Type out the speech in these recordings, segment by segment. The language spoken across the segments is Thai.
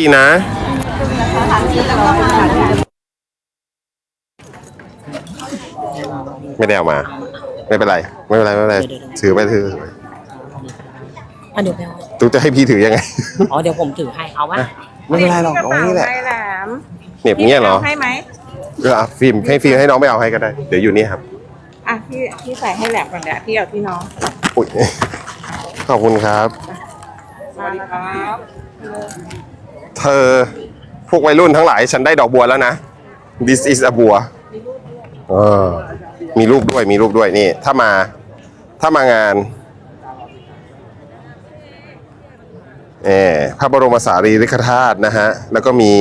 ดีนะ ไม่ได้เอามา ไม่เป็นไร ไม่เป็นไร ไม่เป็นไร ถือไปถืออะเดี๋ยวไปเอาตุ๊กจะให้พี่ถือยังไง อ๋อเดี๋ยวผมถือให้เอาวะไม่เป็นไรหรอกเอานี่แหละไม้แหลมเหน็บเงี้ยเหรอให้ไหมเอออะฟิล์มให้ฟิล์มให้น้องไปเอาให้ก็ได้ เดี๋ยวอยู่นี่ครับ อะพี่พี่ใส่ให้แหลมก่อนเดี๋ยวพี่เอาที่น้องอุ้ยขอบคุณครับมาแล้วครับ เธอพวกวัยรุ่นทั้งหลาย ฉันได้ดอกบัวแล้วนะ this is a บัวเออมีรูปด้วยมีรูปด้วยนี่ ถ้ามาถ้ามางานเออพระบรมสารีริกธาตุนะฮะ แล้วก็มี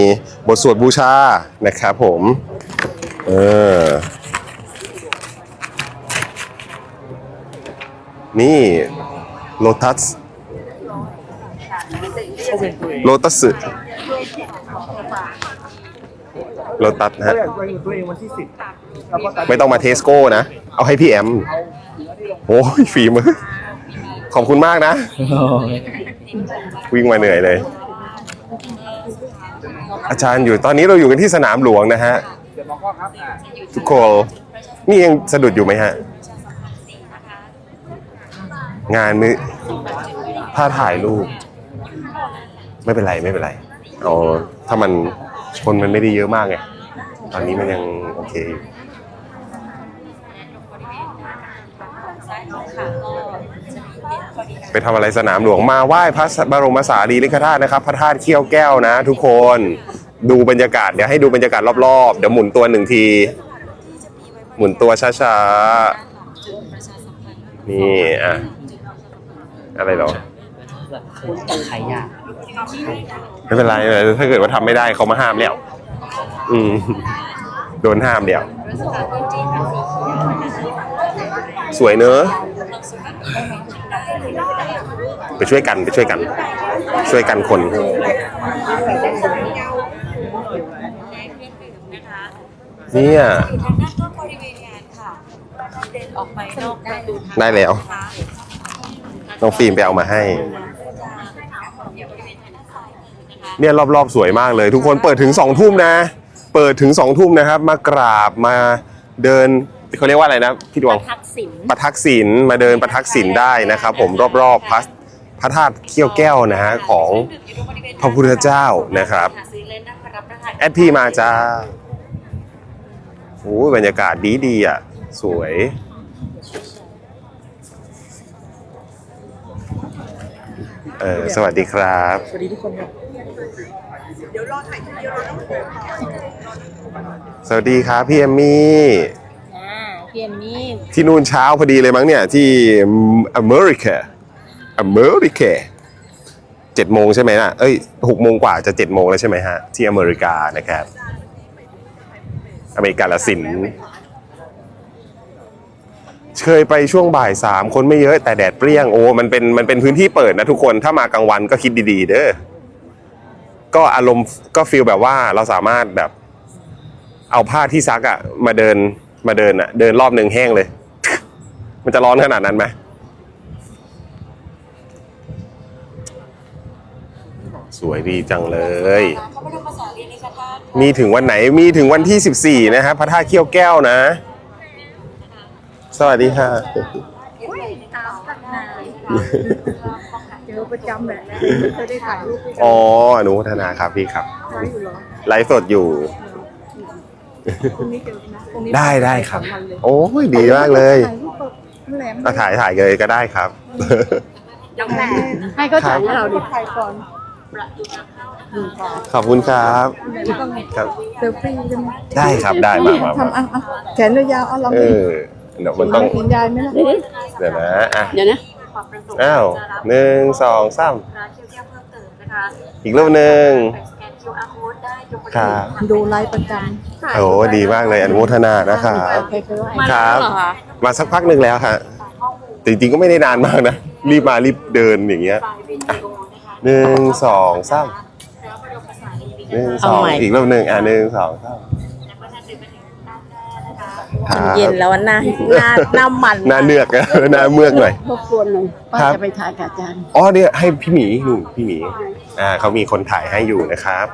บทสวดบูชานะครับผม เออ นี่โลตัสโลตัส โลตัสนะฮะตัวเองวันที่สิบไม่ต้องมาเทสโก้นะ เอาให้พี่แอมโอ้ยฝีมือ ขอบคุณมากนะ วิ่งมาเหนื่อยเลย อาจารย์อยู่ตอนนี้เราอยู่กันที่สนามหลวงนะฮะทุกคนนี่ยังสะดุดอยู่ไหมฮะ งานมือถ้าถ่ายรูป ไม่เป็นไรไม่เป็นไรเอาถ้ามันคนมันไม่ได้เยอะมากไง ตอนนี้มันยังโอเคอยู่ไปทำอะไรสนามหลวงมาไหว้พระบรมสารีริกธาตุนะครับ พระธาตุเขี้ยวแก้วนะ ทุกคนดูบรรยากาศเดี๋ยวให้ดูบรรยากาศรอบๆ เดี๋ยวหมุนตัวหนึ่งที หมุนตัวช้าๆ นี่อะ อะไรเหรอแต่ใครยากไม่เป็นไรเลยถ้าเกิดว่าทำไม่ได้เขามาห้ามแล้ว อืม โดนห้ามเดียว สวยเนอะไปช่วยกันไปช่วยกัน ช่วยกันคน เนี่ยนี่ออกไปนอกประได้แล้ว น้องฟิล์มไปเอามาให้ เนี่ยรอบๆสวยมากเลย ทุกคนเปิดถึงสองทุ่มนะ เปิดถึงสองทุ่มนะครับ มากราบมาเดินเขาเรียกว่าอะไรนะพี่ดวงทักษิณประทักษิณมาเดินประทักษิณได้นะครับ ผมรอบๆพระพระธาตุเขี้ยวแก้วนะฮะของพระพุทธเจ้านะครับหาซื้อเล่นนั่งรับประทานแอดพี่มาจ้าโอ้ยบรรยากาศดีดีๆอะ สวย เออสวัสดีครับ สวัสดีทุกคนครับ สวัสดีครับพี่เอมมี่อ่าพี่เอมมี่ที่นู่นเช้าพอดีเลยมั้งเนี่ยที่อเมริกาอเมริกาเจ็ดโมงใช่ไหมนะเอ้ยหกโมงกว่าจะเจ็ดโมงแล้วใช่ไหมฮะ ที่อเมริกานะครับ อเมริกาละสินเคยไปช่วงบ่ายสามคนไม่เยอะแต่แดดเปรี้ยงโอ้มันเป็นมันเป็นพื้นที่เปิดนะทุกคนถ้ามากลางวันก็คิดดีๆ เด้อก็อารมณ์ก็ฟีลแบบว่าเราสามารถแบบ เอาผ้าที่ซักอะมาเดินมาเดินอะเดินรอบหนึ่งแห้งเลย มันจะร้อนขนาดนั้นไหมสวยดีจังเลย พระบรมสารีริกธาตุมีถึงวันไหนมีถึงวันที่ 14 นะครับพระธาตุเขี้ยวแก้วนะ สวัสดีค่ะเจอประจำแบบเคยได้ถ่ายรูปด้วยอ๋ออนุโมทนาครับพี่ครับ ไว้อยู่เหรอ ไลฟ์สดอยู่ พรุ่งนี้เจอกันนะพรุ่งนี้ได้ได้ครับ สองวันเลยโอ้ยดีมากเลยถ่ายรูปกับแหลมเอาถ่ายถ่ายเลยก็ได้ครับน้องแหลมให้เขาถ่ายให้เราดิถ่ายก่อนขอบคุณครับต้องครับ เซลฟี่ใช่ไหมได้ครับได้มามามาทำอะอะแขนยาวๆเอาลองเอดิอเดี๋ยวมันต้องเห็นยายไหมล่ะ เดี๋ยวนะอะเดี๋ยวนะ ความประสงค์อ้าวจะรับหนึ่งสองสามร้านเที่ยวเที่ยวเพิ่มเติมนะคะอีกรูปหนึ่ง ไปสแกน QR code ได้ยกเว้น ครับดูไลฟ์ประจโอ้ดีมากเลยอนุโมทนานะครับำใครเคยว่าครับมาสักพักหนึ่งแล้วฮะจริงๆก็ไม่ได้นานมากนะ รีบมารีบเดินอย่างเงี้ยไฟล์วิดีโอนะคะหนึ่งสองสามพระบรมสารีริกหนึ่งธาตุสองเอาใหม่อีกรูปหนึ่งอะหนึ่งสองสาม และเมื่อท่านเดินมาถึงด้านหน้านะคะครับเย็นแล้วหน้าหน้าหน้ามันหน้าเนือกหน้าเมือกหน่อย รบกวนหน่อยป้าครับ จะไปถ่ายกับอาจารย์ อ๋อเนี่ยให้พี่หมีนู่นพี่หมีอ่าเขามีคนถ่ายให้อยู่นะครับ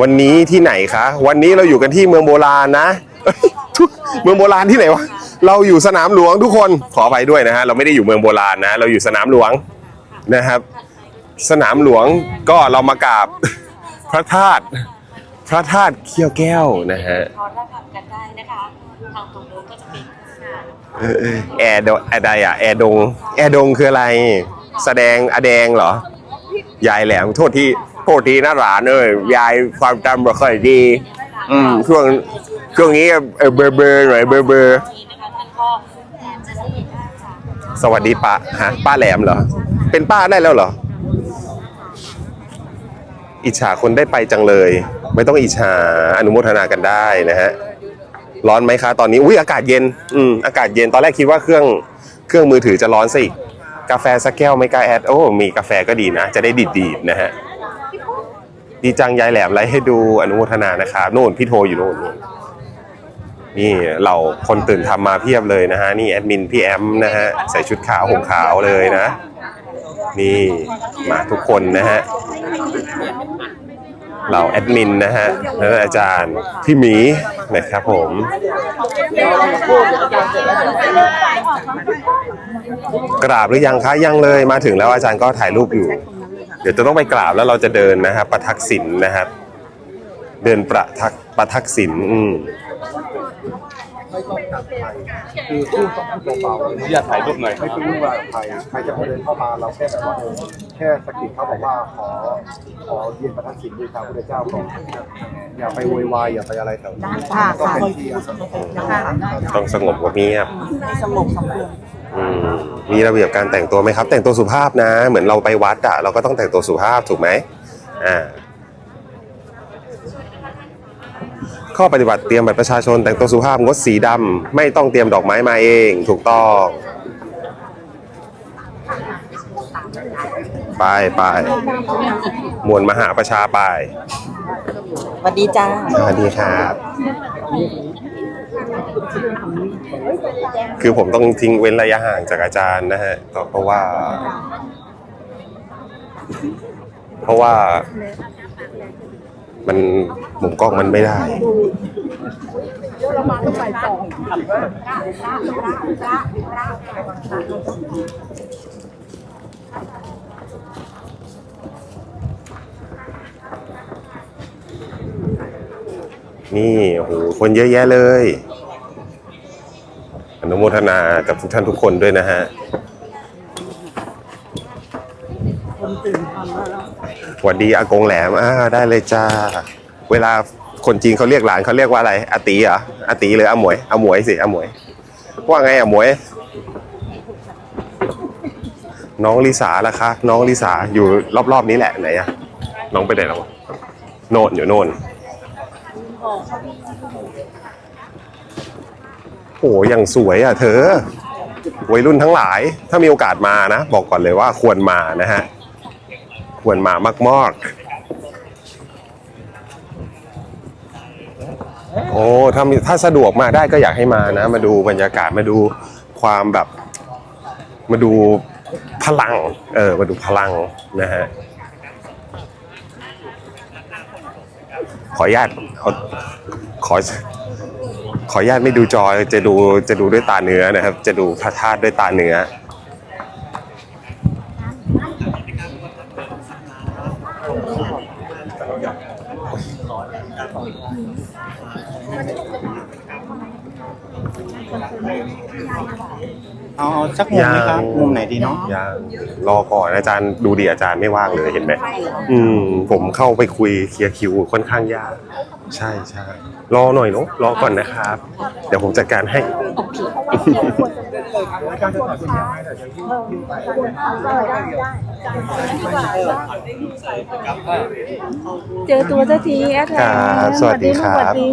วันนี้ที่ไหนคะ วันนี้เราอยู่กันที่เมืองโบราณนะเอ้ยทุกเมืองโบราณที่ไหนวะเราอยู่สนามหลวงทุกคนขอไปด้วยนะฮะเราไม่ได้อยู่เมืองโบราณนะ เราอยู่สนามหลวงนะครับ สนามหลวงก็เรามากราบ พระธาตุพระธาตุเขี้ยวแก้วนะฮะทอนรับฟังกันได้นะคะ ทางตรงนู้นก็จะเป็นเออเออแอร์ดอะไรอะแอร์ดง แอร์ดงคืออะไร แสดงอแดงเหรอ ยายแหลมโทษที่โทษทีนะหลานเอ้ยยายความจำไม่ค่อยดี อืมช่วงช่วงนี้เออเบอร์เบอร์หน่อยเบอร์เบอร์นี้นะคะท่านก็จะได้เห็นได้จากสวัสดีป้าฮะป้าแหลมเหรอ เป็นป้าได้แล้วเหรอ อิจฉาคนได้ไปจังเลย ไม่ต้องอิจฉาอนุโมทนากันได้นะฮะ ร้อนไหมคะตอนนี้อุ้ยอากาศเย็นอืมอากาศเย็นตอนแรกคิดว่าเครื่องเครื่องมือถือจะร้อนซะอีกกาแฟสักแก้วไม่กล้าแอดโอ้มีกาแฟก็ดีนะ จะได้ดีดๆนะฮะดีจังยายแหลมไลฟ์ให้ดูอนุโมทนานะครับโน่นพี่โทอยู่โน่นนู่นนี่เราคนตื่นทำมาเพียบเลยนะฮะนี่แอดมินพี่แอมนะฮะใส่ชุดขาวห่มขาวเลยนะ นี่มาทุกคนนะฮะ เราแอดมินนะฮะแล้วอาจารย์พี่หมีนะครับผมกราบหรือยังคะยังเลยมาถึงแล้วอาจารย์ก็ถ่ายรูปอยู่ เดี๋ยวจะต้องไปกราบแล้วเราจะเดินนะครับประทักษิณนะครับ เดินประทักประทักษิณอืม คือพูดต้องพูดเบาๆอนุญาตถ่ายรูปหน่อยไม่เป็นเรื่องว่าใครใครจะมาเดินเข้ามาเราแค่แบบว่าแค่สกิดเขาบอกว่าขอขอเยียนประทัดสินด้วยทางพระเจ้าก่อนอย่าไปโวยวายอย่าไปอะไรแถวนี้ต้องเป็นที่ต้องสงบกว่าเงียบสงบสงบมมีระเบียบการแต่งตัวไหมครับ แต่งตัวสุภาพนะ เหมือนเราไปวัดอะเราก็ต้องแต่งตัวสุภาพถูกไหมอ่า ข้อปฏิบัติเตรียมบัตรประชาชนแต่งตัวสุภาพงดสีดำไม่ต้องเตรียมดอกไม้มาเอง ถูกต้อง ไปไปมวลมหาประชาไปสวัสดีจ้าสวัสดีครับ คือผมต้องทิ้งเว้นระยะห่างจากอาจารย์นะฮะก็เพราะว่า เพราะว่า มันมุมกล้องมันไม่ได้นี่โอ้โหคนเยอะแยะเลย อนุโมทนากับทุกท่านทุกคนด้วยนะฮะ สวัสดีอากงแหลมอ่าได้เลยจ้า เวลาคนจีนเขาเรียกหลานเขาเรียกว่าอะไรอาตีเหรออาตีหรืออาหมวยอาหมวยสิอาหมวย ว่าไงอาหมวย น้องลิสาล่ะคะ น้องลิสาอยู่รอบๆนี้แหละไหนอะน้องไปไหนแล้ววะโน่นอยู่โน่นโหอย่างสวยอะเธอวัยรุ่นทั้งหลายถ้ามีโอกาสมานะ บอกก่อนเลยว่าควรมานะฮะ ควรมามาก ๆ โอ้ถ้าถ้าสะดวกมาได้ก็อยากให้มานะ มาดูบรรยากาศมาดูความแบบ มาดูพลัง เออ มาดูพลังนะฮะขออนุญาตเอขอขออนุญาตไม่ดูจอจะดูจะดูด้วยตาเนื้อนะครับ จะดูพระธาตุด้วยตาเนื้อ เอาเอาสักมุมไหมครับมุมไหนดีเนาะยังรอก่อนอาจารย์ดูดีอาจารย์ไม่ว่างเลยเห็นไหมอืมผมเข้าไปคุยเคลียร์คิวค่อนข้างยาก ใช่ใช่รอหน่อยเนาะรอก่อนนะครับ เดี๋ยวผมจัดการให้เจอตัวสักทีแอดไลครับน์สวัสดีครับ สวัสดี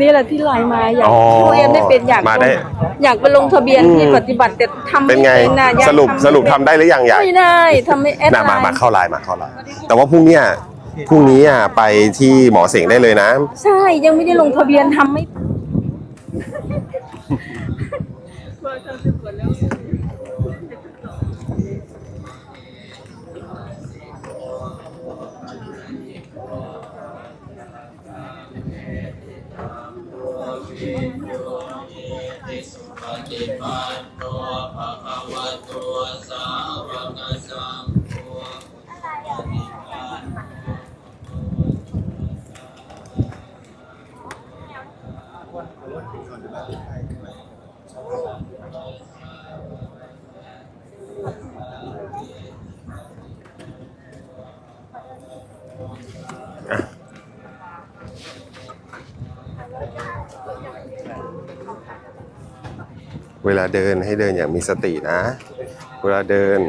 นี่แหละที่ไลน์มาอยากอ๋อผู้เรียนไม่เป็นอยากมาได้ลงอยากไปลงทะเบียนที่อืมปฏิบัติแต่ทำเป็นไม่ไงเป็นนะยังสรุปทำสรุปทำได้หรือยังอยากไม่ได้ทำไม่แอดนะไลมาน์มาเข้าไลน์มาเข้าไลน์แต่ว่าพรุ่งเนี้ย พรุ่งนี้อะไปที่หมอเสงได้เลยนะ ใช่ยังไม่ได้ลงทะเบียนทำไม่ ลาเดินให้เดินอย่างมีสตินะ เวลาเดิน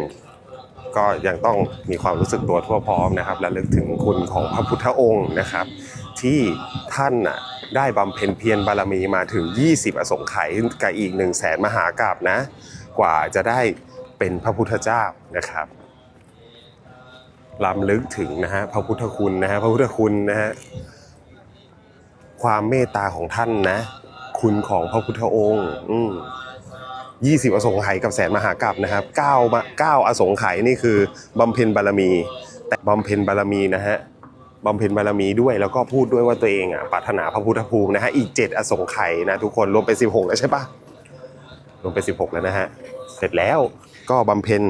ก็ยังต้องมีความรู้สึกตัวทั่วพร้อมนะครับ และลึกถึงคุณของพระพุทธองค์นะครับ ที่ท่านน่ะได้บำเพ็ญเพียรบารมีมาถึง 20 อสงไขยกับอีก1 0 0 0 0แสนมหากราบนะ กว่าจะได้เป็นพระพุทธเจ้านะครับลำลึกถึงนะฮะพระพุทธคุณนะฮะพระพุทธคุณนะฮะความเมตตาของท่านนะ คุณของพระพุทธองค์ อืม 20 อสงไขยกับแสนมหากรัปนะครับ9มา9อสงไขยนี่คือบำเพ็ญบารมี แต่บำเพ็ญบารมีนะฮะบำเพ็ญบารมีด้วยแล้วก็พูดด้วยว่าตัวเองอะปรารถนาพระพุทธภูมินะฮะอีก 7 อสงไขยนะทุกคนรวมเป็น 16 แล้วใช่ปะรวมเป็น 16 แล้วนะฮะเสร็จแล้วก็บำเพ็ญ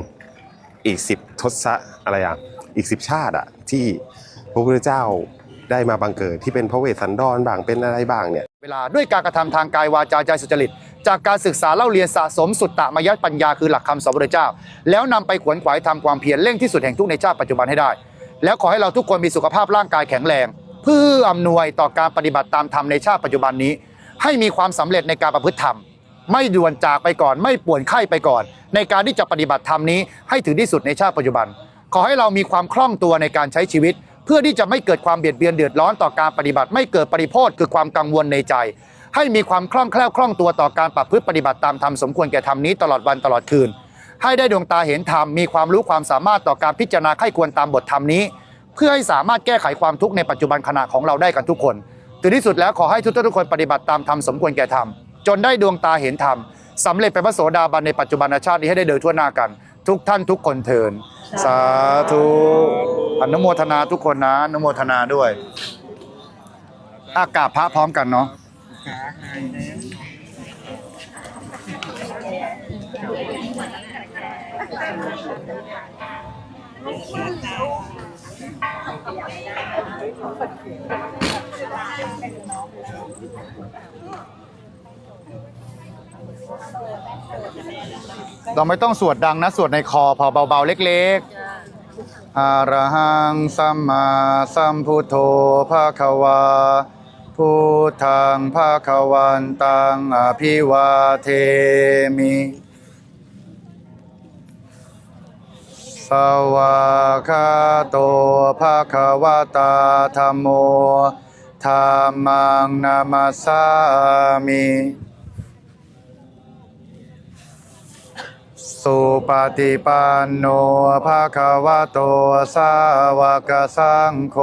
อีก 10 ทศอะไรอะอีก 10 ชาติอะที่พระพุทธเจ้าได้มาบังเกิดที่เป็นพระเวสสันดรบ้างเป็นอะไรบ้างเนี่ยเวลาด้วยการกระทำทางกายวาจาใจสุจริต จากการศึกษาเล่าเรียนสะสมสุตตะมยปัญญาคือหลักคำสอนพระเจ้า แล้วนำไปขวนขวายทำความเพียรเร่งที่สุดแห่งทุกในชาติปัจจุบันให้ได้ แล้วขอให้เราทุกคนมีสุขภาพร่างกายแข็งแรง เพื่ออำนวยต่อการปฏิบัติตามธรรมในชาติปัจจุบันนี้ ให้มีความสำเร็จในการประพฤติธรรม ไม่ด่วนจากไปก่อน ไม่ป่วนไข้ไปก่อน ในการที่จะปฏิบัติธรรมนี้ให้ถึงที่สุดในชาติปัจจุบัน ขอให้เรามีความคล่องตัวในการใช้ชีวิต เพื่อที่จะไม่เกิดความเบียดเบียนเดือดร้อนต่อการปฏิบัติ ไม่เกิดปริโภทคือความกังวลในใจ ให้มีความคล่องแคล่วคล่องตัวต่อการประพฤติปฏิบัติตามธรรมสมควรแก่ธรรมนี้ตลอดวันตลอดคืน ให้ได้ดวงตาเห็นธรรมมีความรู้ความสามารถต่อการพิจารณาไข้ควรตามบทธรรมนี้ เพื่อให้สามารถแก้ไขความทุกข์ในปัจจุบันขณะของเราได้กันทุกคนถึงที่สุดแล้วขอให้ทุกท่านทุกคนปฏิบัติตามธรรมสมควรแก่ธรรมจนได้ดวงตาเห็นธรรมสำเร็จเป็นพระโสดาบันในปัจจุบันชาตินี้ให้ได้เดินทั่วหน้ากัน ทุกท่านทุกคนเทินสาธุอนุโมทนาทุกคนนะอนุโมทนาด้วยอากาศพระพร้อมกันเนาะ เราไม่ต้องสวดดังนะ สวดในคอพอเบาๆ เล็กๆอะระหังสัมมาสัมพุทโธภะคะวา พุทธังภะควันตังอภิวาเทมิสวากาโตภะควะตาธัมโมธัมมังนามัสสามิสุปฏิปันโนภะควะโตสาวกสังโฆ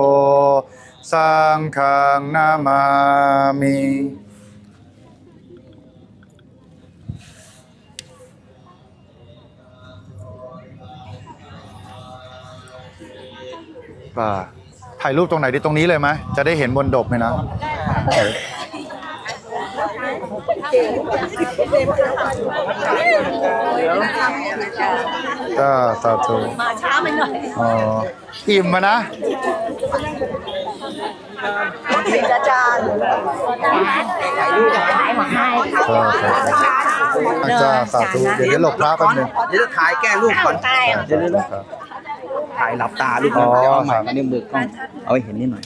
สังฆังนามามิป่าถ่ายรูปตรงไหนดีตรงนี้เลยไหมจะได้เห็นบนดบไหมนะก็สาธุมาช้าไปหน่อยอ๋ออิ่มมานะ อาจารย์อาจารย์สาธุเดี๋ยวจะหลบพระแป๊บนึงเดี๋ยวจะถ่ายแก้รูปก่อนเดี๋ยวๆถ่ายหลับตาลูกอ๋อเดี๋ยวเอาใหม่ครับอันนี้มือกล้องเอาให้เห็นนิดหน่อย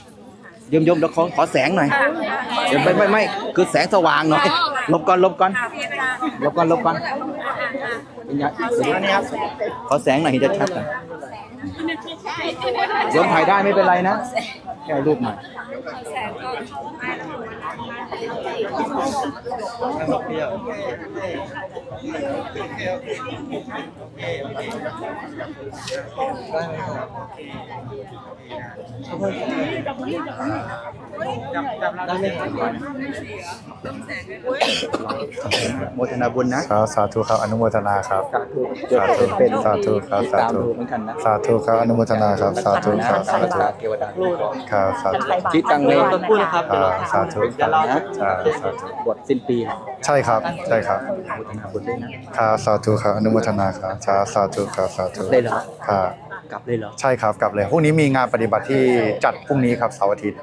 ยมยมๆเดี๋ยวขอขอแสงหน่อยเดี๋ยวไม่ไม่ไม่คือแสงสว่างหน่อยลบก่อนลบก่อนลบก่อนลบก่อนเป็นไงเดี๋ยวนี้ครับขอแสงหน่อยเห็นจะชัดหน่อย โยมถ่ายได้ไม่เป็นไรนะแค่รูปหน่อยโมทนาบุญนะครับสาธุครับอนุโมทนาครับ สาธุเดี๋ยวเป็นสาธุครับสาธุตามดูเหมือนกันนะ สาธุครับอนุโมทนานาครับสาธุครับสาธุเทวดาครับสาธุชิดตังเลยสักครู่นะครับครับสาธุจะรอนะสาธุสาธุบทสิ้นปีใช่ครับใช่ครับพุทธนาบุญด้วยนะครับสาธุครับอนุโมทนาครับสาสาธุครับสาธุได้เหรอครับกลับเลยเหรอใช่ครับกลับเลยพรุ่งนี้มีงานปฏิบัติที่จัดพรุ่งนี้ครับเสาร์อาทิตย์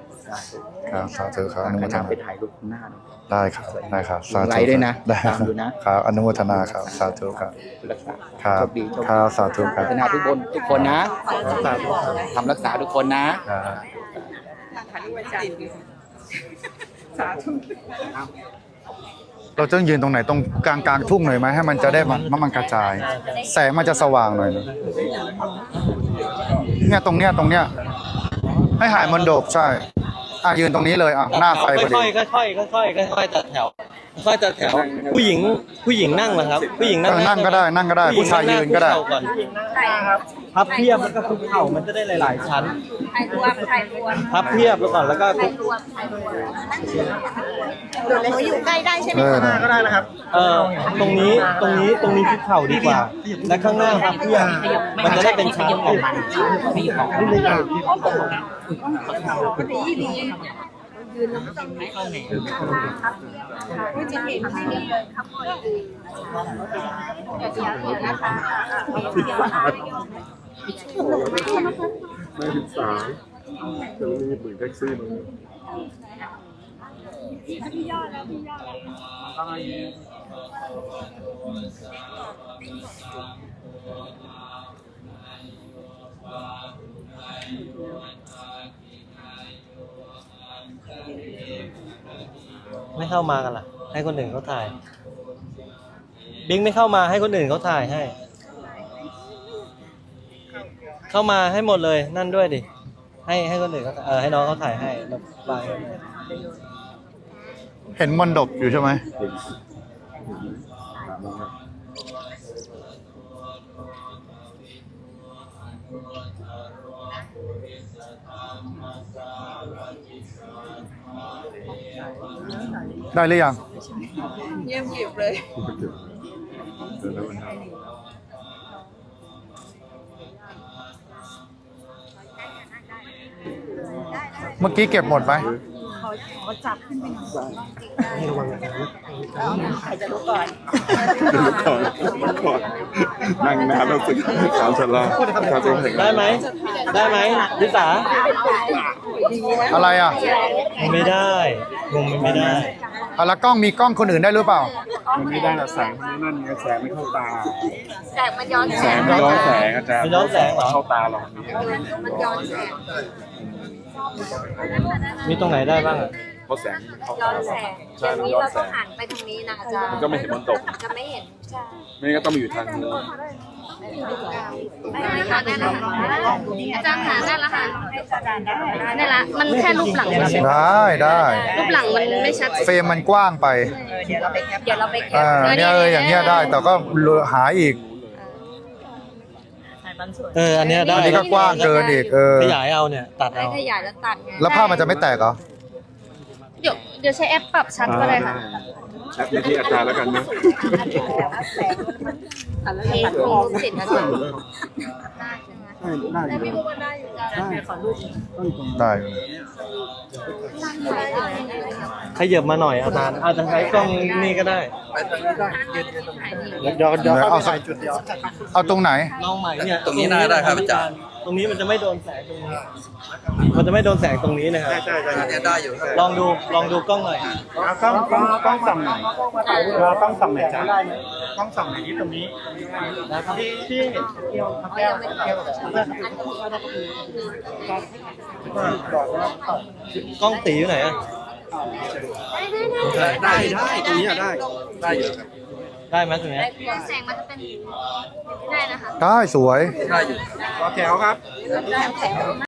ครับสาธุครับอนุโมทนำนาไปถ่ายรูปหน้าด้วยได้ครับได้ครับสาธุไลฟ์ด้วยนะได้คตารัมบดูนะครับอนุโมทนาครับสาธุครับรักษาครับโชคดีโชคคดีรับสาธุคพัรับฒนาทุกคนทุกคนนะทำรักษาทุกคนนะครับสาธุเราต้องยืนตรงไหนตรงกลางกลางทุ่งหน่อยไหมให้มันจะได้มันมันกระจาย แสงมันจะสว่างหน่อยนะเนี่ยตรงเนี้ยตรงเนี้ยให้หายมันโดบใช่ อะยืนตรงนี้เลยอะหน้าไฟพอดี ค่อยๆค่อยๆค่อยๆค่อยๆจัดแถวค่อยๆจัดแถว ผู้หญิงผู้หญิงนั่งนะครับ ผู้หญิงนั่งเออนั่งก็ได้นั่งก็ได้ผู้ชายยืนก็ได้ ผู้ชายยืนก่อน พับเพียบแล้วก็คุกเข่ามันจะได้หลาย ๆ ชั้นถ่ายรวมถ่ายรวมพับเพียบแล้วก่อนแล้วก็คุกรวมถ่ายรวมเดี๋ยวเราอยู่ใกล้ได้ใช่ไหมเออนะเอ่อตรงนี้ตรงนี้ตรงนี้คุกเข่าดีกว่า และข้างหน้าพับเพียบมันจะได้เป็นชั้นออกคุณจะเห็นที่นี่เลยครับเดี๋ยวเดี๋ยวเดี๋ยวนะคะ ไม่ถึงสายจะมีหมื่นแท็กซี่มาไม่เข้ามากันล่ะ ให้คนอื่นเขาถ่าย บิงไม่เข้ามาให้คนอื่นเขาถ่ายให้ เข้ามาให้หมดเลยนั่นด้วยดิ ให้ให้คนอื่นเขาเออให้น้องเขาถ่ายให้แล้วบายเห็นมันดบอยู่ใช่ไหม ได้หรือยังเยี่ยมเก็บเลย เมื่อกี้เก็บหมดไหมขอจับขึ้นไปหน่อยใครจะรู้ก่อนก่อนก่อนนั่งน้ำแล้วสึกสามชั้นล่างครับจะเห็นได้ไหมได้ไหมลิสาอะไรอะไม่ได้งงไม่ได้อะแล้วกล้องมีกล้องคนอื่นได้หรือเปล่า มันไม่ได้หรอกแสงมันนั่นไงแสงไม่เข้าตา แสงมันย้อนแสงมันย้อนแสงอาจารย์มันย้อนแสงเหรอเข้าตาเรามันย้อนแสง มีตรงไหนได้บ้างอะเพราะแสงมันเข้าย้อตานแสงใช่อย่างมันนี้ย้อนเราแสต้องง หันไปทางนี้นะอาจารย์มันก็ไม่เห็นมันตก จะไม่เห็นใช่ไม่งั้นก็ต้องมาอยู่ทางนู้นไม่ไม่ค่ะได้แล้วค่ะอาจารย์หาได้แล้วค่ะได้ละมันแค่รูปหลังเฉยได้ได้ๆรูปหลังมันไม่ชัด เฟรมมันกว้างไปเดี๋ยวเราไปแคปอ่าเนี่ยเอออย่างเงี้ยได้แต่ก็หาอีก เอออันเนี้ยได้อันนี้ก็กว้างเกินอีกเออขยายเอาเนี่ยตัดไม่เอาขยายแล้วตัดไงแล้วภาพมันจะไม่แตกเหรอเดี๋ยวเดี๋ยวใช้แอปปรับชัดก็ได้ค่ะแอปนี้ที่อาจารย์แล้วกันนะเทคงสิทธิ์อาจา รย์ได้พี่บุญได้อยู่จ้ะได้ขยับมาหน่อยอาจารย์อาจจะใช้กล้องนี่ก็ได้เดี๋ยวเดี๋ยวเอาใส่จุดเดียวเอาตรงไหนลองใหม่เนี่ยตรงนี้ได้ครับอาจารย์ ตรงนี้มันจะไม่โดนแสงตรงนี้ มันจะไม่โดนแสงตรงนี้นะครับ ใช่ใช่ใช่ได้อยู่ลองดู ลองดูกล้องหน่อย กล้องกล้องกล้องส่องหน่อยเราต้องส่องหน่อยจ้ะกล้องส่องหน่อยที่ตรงนี้ที่ที่เห็นเกี่ยวกับแก้วเกี่ยวกับกล้องตีอยู่ไหนอะได้ได้ได้ตรงนี้ได้ ได้อยู่ครับ ไหมตรงเนี้ยแสงมันจะเป็นได้นะคะ ได้สวยต่อแถวครับ